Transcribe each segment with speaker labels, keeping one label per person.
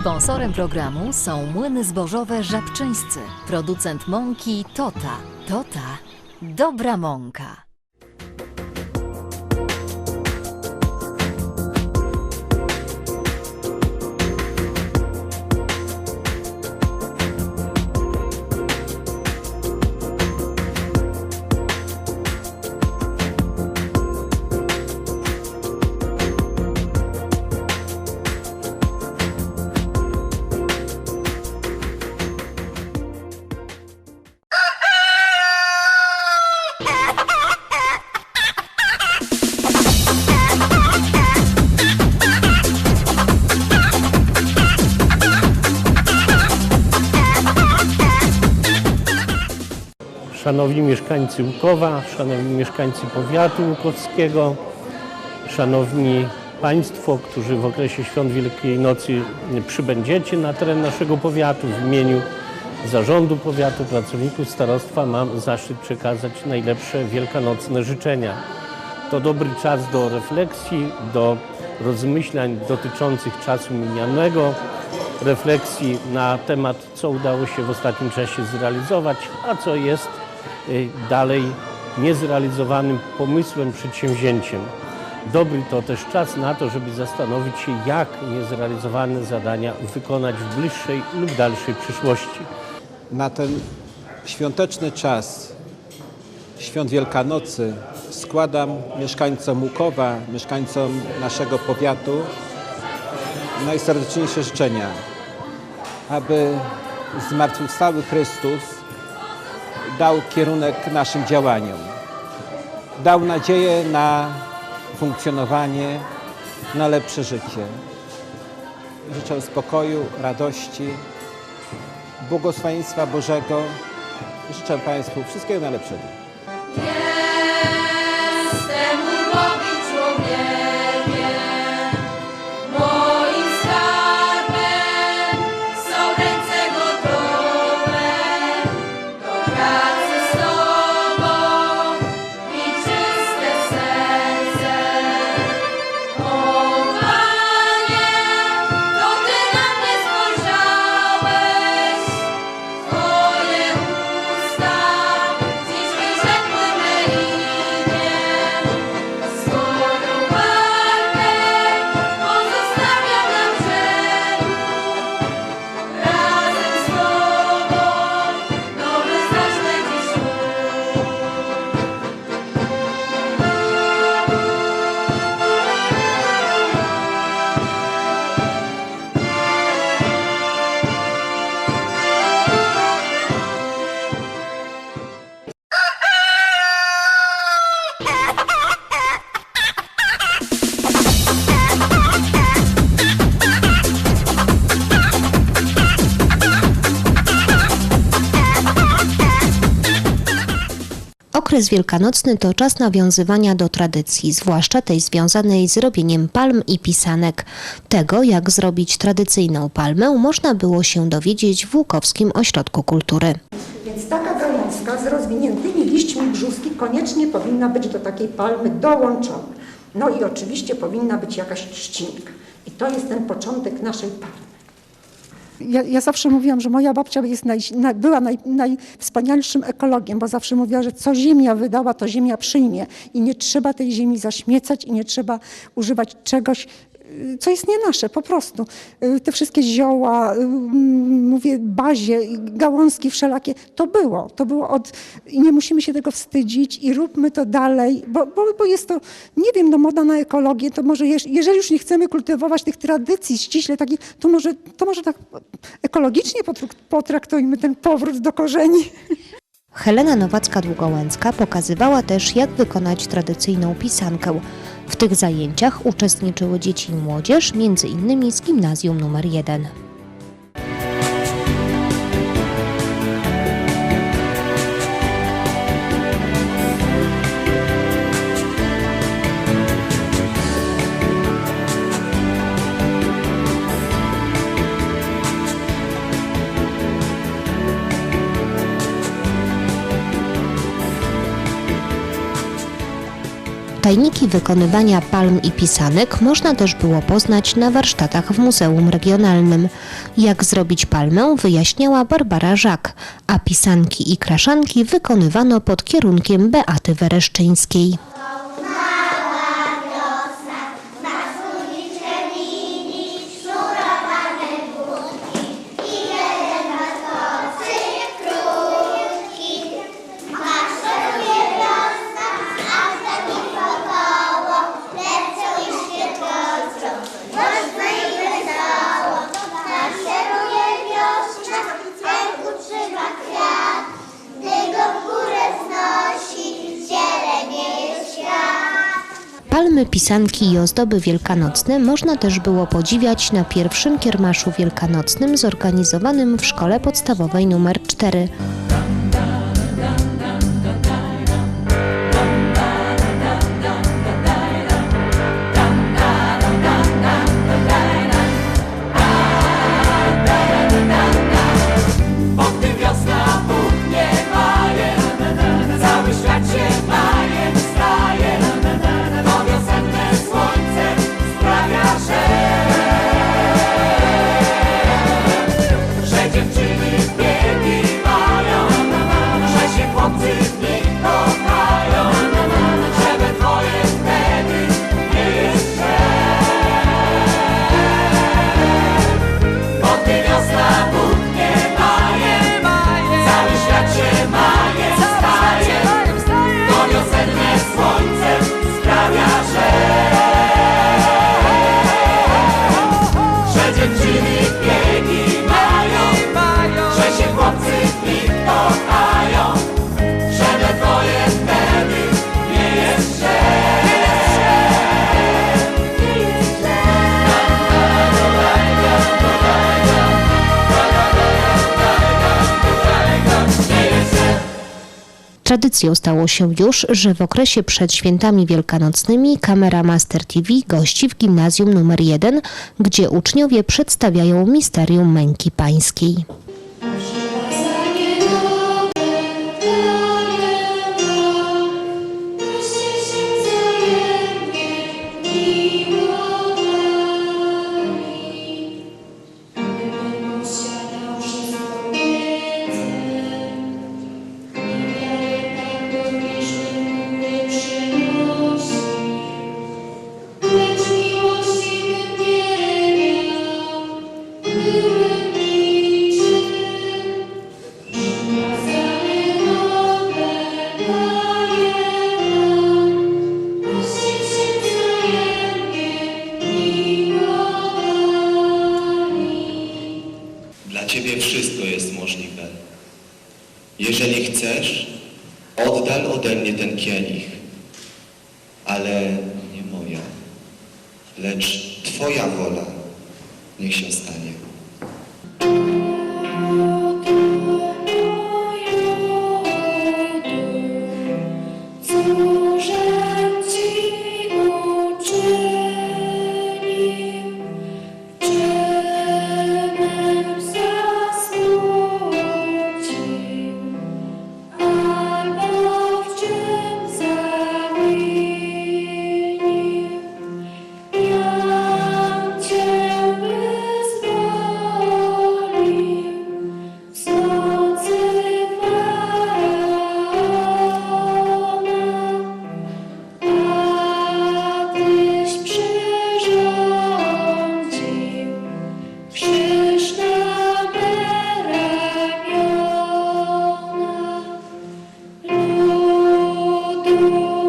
Speaker 1: Sponsorem programu są młyny zbożowe Żabczyńscy, producent mąki Tota. Tota, dobra mąka.
Speaker 2: Szanowni mieszkańcy Łukowa, szanowni mieszkańcy powiatu łukowskiego, szanowni Państwo, którzy w okresie świąt Wielkiej Nocy przybędziecie na teren naszego powiatu w imieniu zarządu powiatu, pracowników starostwa mam zaszczyt przekazać najlepsze wielkanocne życzenia. To dobry czas do refleksji, do rozmyślań dotyczących czasu minianego, refleksji na temat, co udało się w ostatnim czasie zrealizować, a co jest dalej niezrealizowanym pomysłem, przedsięwzięciem. Dobry to też czas na to, żeby zastanowić się, jak niezrealizowane zadania wykonać w bliższej lub dalszej przyszłości.
Speaker 3: na ten świąteczny czas świąt Wielkanocy składam mieszkańcom Łukowa, mieszkańcom naszego powiatu najserdeczniejsze życzenia, aby zmartwychwstały Chrystus dał kierunek naszym działaniom, dał nadzieję na funkcjonowanie, na lepsze życie. Życzę spokoju, radości, błogosławieństwa Bożego. Życzę Państwu wszystkiego najlepszego.
Speaker 4: Okres wielkanocny to czas nawiązywania do tradycji, zwłaszcza tej związanej z robieniem palm i pisanek. Tego, jak zrobić tradycyjną palmę, można było się dowiedzieć w Łukowskim Ośrodku Kultury.
Speaker 5: Więc taka gałązka z rozwiniętymi liśćmi brzuski koniecznie powinna być do takiej palmy dołączona. No i oczywiście powinna być jakaś trzcinka. I to jest ten początek naszej palmy. Ja, ja zawsze mówiłam, że moja babcia jest naj, na, była naj, najwspanialszym ekologiem, bo zawsze mówiła, że co ziemia wydała, to ziemia przyjmie. I nie trzeba tej ziemi zaśmiecać i nie trzeba używać czegoś, co jest nie nasze, po prostu. Y, Te wszystkie zioła, y, mówię, bazie, i gałązki wszelakie, to było. To było od... I nie musimy się tego wstydzić i róbmy to dalej, bo, bo, bo jest to, nie wiem, no moda na ekologię, to może, jeż- jeżeli już nie chcemy kultywować tych tradycji ściśle takich, to może, to może tak ekologicznie potrak- potraktujmy ten powrót do korzeni.
Speaker 4: Helena Nowacka-Długołęcka pokazywała też, jak wykonać tradycyjną pisankę. W tych zajęciach uczestniczyły dzieci i młodzież, innymi z gimnazjum nr 1. Tajniki wykonywania palm i pisanek można też było poznać na warsztatach w Muzeum Regionalnym. Jak zrobić palmę wyjaśniała Barbara Żak, a pisanki i kraszanki wykonywano pod kierunkiem Beaty Wereszczyńskiej. Palmy, pisanki i ozdoby wielkanocne można też było podziwiać na pierwszym kiermaszu wielkanocnym zorganizowanym w szkole podstawowej nr 4. Tradycją stało się już, że w okresie przed świętami wielkanocnymi kamera Master TV gości w gimnazjum nr 1, gdzie uczniowie przedstawiają misterium męki pańskiej.
Speaker 6: Możliwe. Jeżeli chcesz, oddal ode mnie ten kielich, ale nie moja, lecz Twoja wola niech się stanie.
Speaker 7: you.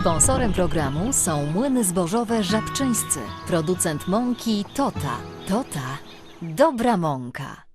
Speaker 1: Sponsorem programu są młyny zbożowe Żabczyńscy, producent mąki Tota. Tota. Dobra mąka.